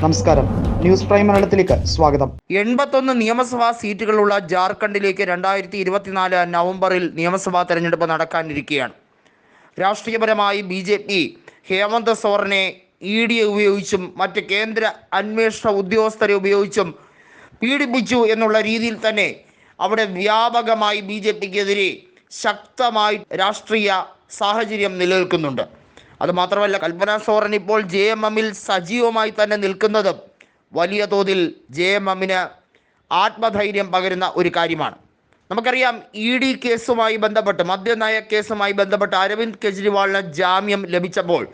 നമസ്കാരം. News prime മലയാളത്തിലേക്ക് സ്വാഗതം. എൺപത്തൊന്ന് നിയമസഭാ സീറ്റുകളുള്ള ജാർഖണ്ഡിലേക്ക് രണ്ടായിരത്തി ഇരുപത്തിനാല് നവംബറിൽ നിയമസഭാ തെരഞ്ഞെടുപ്പ് നടക്കാനിരിക്കുകയാണ്. രാഷ്ട്രീയപരമായി ബി ജെ പി ഹേമന്ത് സോറനെ ഇ ഡി ഉപയോഗിച്ചും മറ്റ് കേന്ദ്ര അന്വേഷണ ഉദ്യോഗസ്ഥരെ ഉപയോഗിച്ചും പീഡിപ്പിച്ചു എന്നുള്ള രീതിയിൽ തന്നെ അവിടെ വ്യാപകമായി ബി ജെ പിക്കെതിരെ ശക്തമായി രാഷ്ട്രീയ സാഹചര്യം നിലനിൽക്കുന്നുണ്ട്. അതുമാത്രമല്ല കൽപ്പന സോറൻ ഇപ്പോൾ ജെ എം എമ്മിൽ സജീവമായി തന്നെ നിൽക്കുന്നതും വലിയ തോതിൽ ജെ എം എമ്മിന് ആത്മധൈര്യം പകരുന്ന ഒരു കാര്യമാണ്. നമുക്കറിയാം ഇ ഡി കേസുമായി ബന്ധപ്പെട്ട് മദ്യനയ കേസുമായി ബന്ധപ്പെട്ട് അരവിന്ദ് കെജ്രിവാളിന് ജാമ്യം ലഭിച്ചപ്പോൾ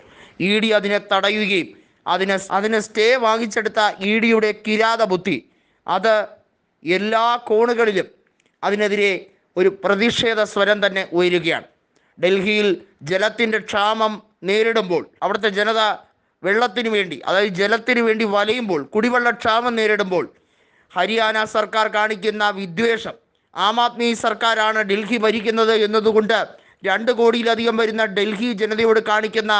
ഇ ഡി അതിനെ തടയുകയും അതിന് അതിന് സ്റ്റേ വാങ്ങിച്ചെടുത്ത ഇ ഡിയുടെ കിരാത ബുദ്ധി അത് എല്ലാ കോണുകളിലും അതിനെതിരെ ഒരു പ്രതിഷേധ സ്വരം തന്നെ ഉയരുകയാണ്. ഡൽഹിയിൽ ജലത്തിന്റെ ക്ഷാമം നേരിടുമ്പോൾ അവിടുത്തെ ജനത വെള്ളത്തിന് വേണ്ടി അതായത് ജലത്തിന് വേണ്ടി വലയുമ്പോൾ കുടിവെള്ള ക്ഷാമം നേരിടുമ്പോൾ ഹരിയാന സർക്കാർ കാണിക്കുന്ന വിദ്വേഷം ആം ആദ്മി സർക്കാരാണ് ഡൽഹി ഭരിക്കുന്നത് എന്നതുകൊണ്ട് രണ്ട് കോടിയിലധികം വരുന്ന ഡൽഹി ജനതയോട് കാണിക്കുന്ന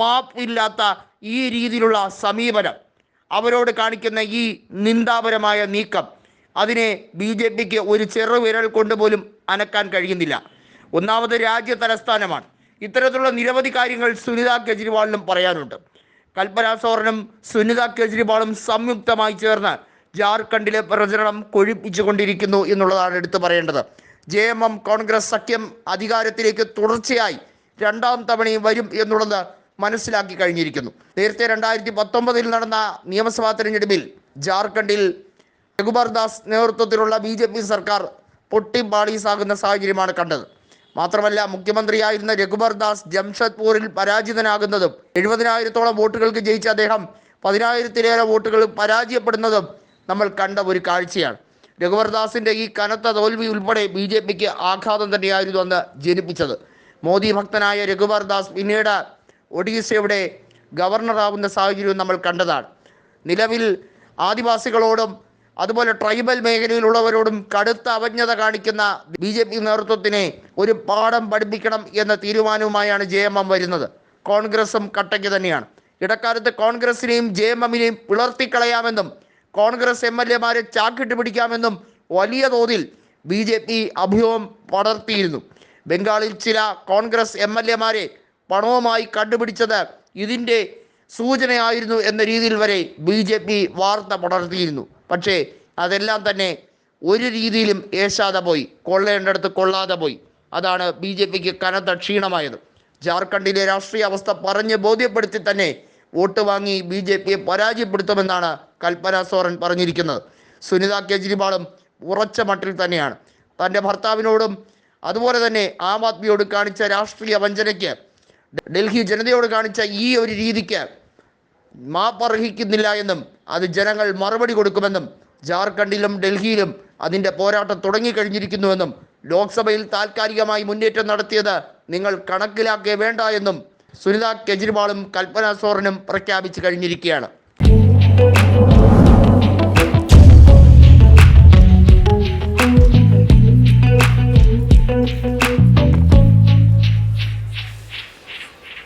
മാപ്പ് ഇല്ലാത്ത ഈ രീതിയിലുള്ള സമീപനം അവരോട് കാണിക്കുന്ന ഈ നിന്ദാപരമായ നീക്കം അതിനെ ബി ജെ പിക്ക് ഒരു ചെറുവിരൽ കൊണ്ട് പോലും അനക്കാൻ കഴിയുന്നില്ല. ഒന്നാമത് രാജ്യ തലസ്ഥാനമാണ് ഇത്തരത്തിലുള്ള നിരവധി കാര്യങ്ങൾ സുനിത കെജ്രിവാളിനും പറയാനുണ്ട്. കൽപ്പന സോറനും സുനിത കെജ്രിവാളും സംയുക്തമായി ചേർന്ന് ജാർഖണ്ഡിലെ പ്രചരണം കൊഴിപ്പിച്ചുകൊണ്ടിരിക്കുന്നു എന്നുള്ളതാണ് എടുത്തു പറയേണ്ടത്. ജെ എം എം കോൺഗ്രസ് സഖ്യം അധികാരത്തിലേക്ക് തുടർച്ചയായി രണ്ടാം തവണയും വരും എന്നുള്ളത് മനസ്സിലാക്കി കഴിഞ്ഞിരിക്കുന്നു. നേരത്തെ രണ്ടായിരത്തി പത്തൊമ്പതിൽ നടന്ന നിയമസഭാ തെരഞ്ഞെടുപ്പിൽ ജാർഖണ്ഡിൽ രഘുബർദാസ് നേതൃത്വത്തിലുള്ള ബി സർക്കാർ പൊട്ടിപ്പാളീസാകുന്ന സാഹചര്യമാണ് കണ്ടത്. മാത്രമല്ല മുഖ്യമന്ത്രിയായിരുന്ന രഘുബർ ദാസ് ജംഷഡ്പൂരിൽ പരാജിതനാകുന്നതും എഴുപതിനായിരത്തോളം വോട്ടുകൾക്ക് ജയിച്ച അദ്ദേഹം പതിനായിരത്തിലേറെ വോട്ടുകൾ പരാജയപ്പെടുന്നതും നമ്മൾ കണ്ട ഒരു കാഴ്ചയാണ്. രഘുബർ ദാസിന്റെ ഈ കനത്ത തോൽവി ഉൾപ്പെടെ ബി ജെ പിക്ക് ആഘാതം തന്നെയായിരുന്നു അന്ന് ജനിപ്പിച്ചത്. മോദി ഭക്തനായ രഘുബർ ദാസ് പിന്നീട് ഒഡീസയുടെ ഗവർണറാവുന്ന സാഹചര്യവും നമ്മൾ കണ്ടതാണ്. നിലവിൽ ആദിവാസികളോടും അതുപോലെ ട്രൈബൽ മേഖലയിലുള്ളവരോടും കടുത്ത അവജ്ഞത കാണിക്കുന്ന ബി ജെ പി നേതൃത്വത്തിനെ ഒരു പാഠം പഠിപ്പിക്കണം എന്ന തീരുമാനവുമായാണ് ജെ എം എം വരുന്നത്. കോൺഗ്രസും കട്ടയ്ക്ക് തന്നെയാണ്. ഇടക്കാലത്ത് കോൺഗ്രസിനെയും ജെ എം എമ്മിനെയും പിളർത്തിക്കളയാമെന്നും കോൺഗ്രസ് എം എൽ എമാരെ ചാക്കിട്ട് പിടിക്കാമെന്നും വലിയ തോതിൽ ബി ജെ പി അഭ്യൂഹം പടർത്തിയിരുന്നു. ബംഗാളിൽ ചില കോൺഗ്രസ് എം എൽ എമാരെ പണവുമായി കണ്ടുപിടിച്ചത് ഇതിന്റെ സൂചനയായിരുന്നു എന്ന രീതിയിൽ വരെ ബി ജെ പി വാർത്ത പടർത്തിയിരുന്നു. പക്ഷേ അതെല്ലാം തന്നെ ഒരു രീതിയിലും ഏശാതെ പോയി. കൊള്ളേണ്ടടുത്ത് കൊള്ളാതെ പോയി. അതാണ് ബി ജെ പിക്ക് കനത്ത ക്ഷീണമായത്. ജാർഖണ്ഡിലെ രാഷ്ട്രീയ അവസ്ഥ പറഞ്ഞ് ബോധ്യപ്പെടുത്തി തന്നെ വോട്ട് വാങ്ങി ബി ജെ പിയെ പരാജയപ്പെടുത്തുമെന്നാണ് കൽപ്പന സോറൻ പറഞ്ഞിരിക്കുന്നത്. സുനിത കേജ്രിവാളും ഉറച്ച മട്ടിൽ തന്നെയാണ്. തന്റെ ഭർത്താവിനോടും അതുപോലെ തന്നെ ആം ആദ്മിയോട് കാണിച്ച രാഷ്ട്രീയ വഞ്ചനയ്ക്ക് ഡൽഹി ജനതയോട് കാണിച്ച ഈ ഒരു രീതിക്ക് മാപ്പർഹിക്കുന്നില്ല എന്നും അത് ജനങ്ങൾ മറുപടി കൊടുക്കുമെന്നും ജാർഖണ്ഡിലും ഡൽഹിയിലും അതിന്റെ പോരാട്ടം തുടങ്ങിക്കഴിഞ്ഞിരിക്കുന്നുവെന്നും ലോക്സഭയിൽ താൽക്കാലികമായി മുന്നേറ്റം നടത്തിയത് നിങ്ങൾ കണക്കിലാക്കേ വേണ്ട എന്നും സുനിത കെജ്രിവാളും കൽപ്പന സോറനും പ്രഖ്യാപിച്ചു കഴിഞ്ഞിരിക്കുകയാണ്.